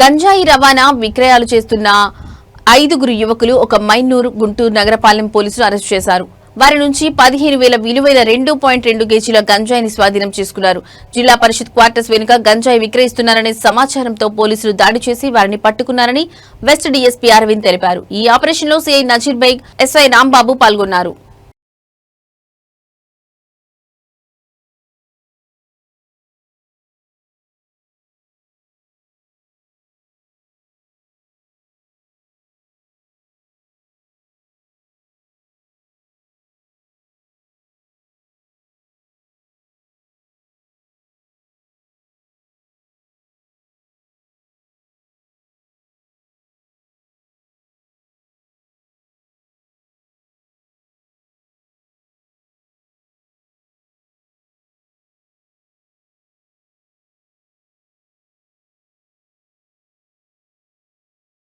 గంజాయి రవాణా విక్రయాలు చేస్తున్న ఐదుగురు యువకులు ఒక మైనూరు గుంటూరు నగరపాలెం పోలీసులు అరెస్టు చేశారు. వారి నుంచి పదిహేను వేల విలువైన రెండు పాయింట్ రెండు కేజీల గంజాయిని స్వాధీనం చేసుకున్నారు. జిల్లా పరిషత్ క్వార్టర్స్ వెనుక గంజాయి విక్రయిస్తున్నారనే సమాచారంతో పోలీసులు దాడి చేసి వారిని పట్టుకున్నారని వెస్ట్ డీఎస్పీ అరవింద్ తెలిపారు. ఈ ఆపరేషన్లో సీఐ నజీర్ బైగ్ ఎస్ఐ రాంబాబు పాల్గొన్నారు.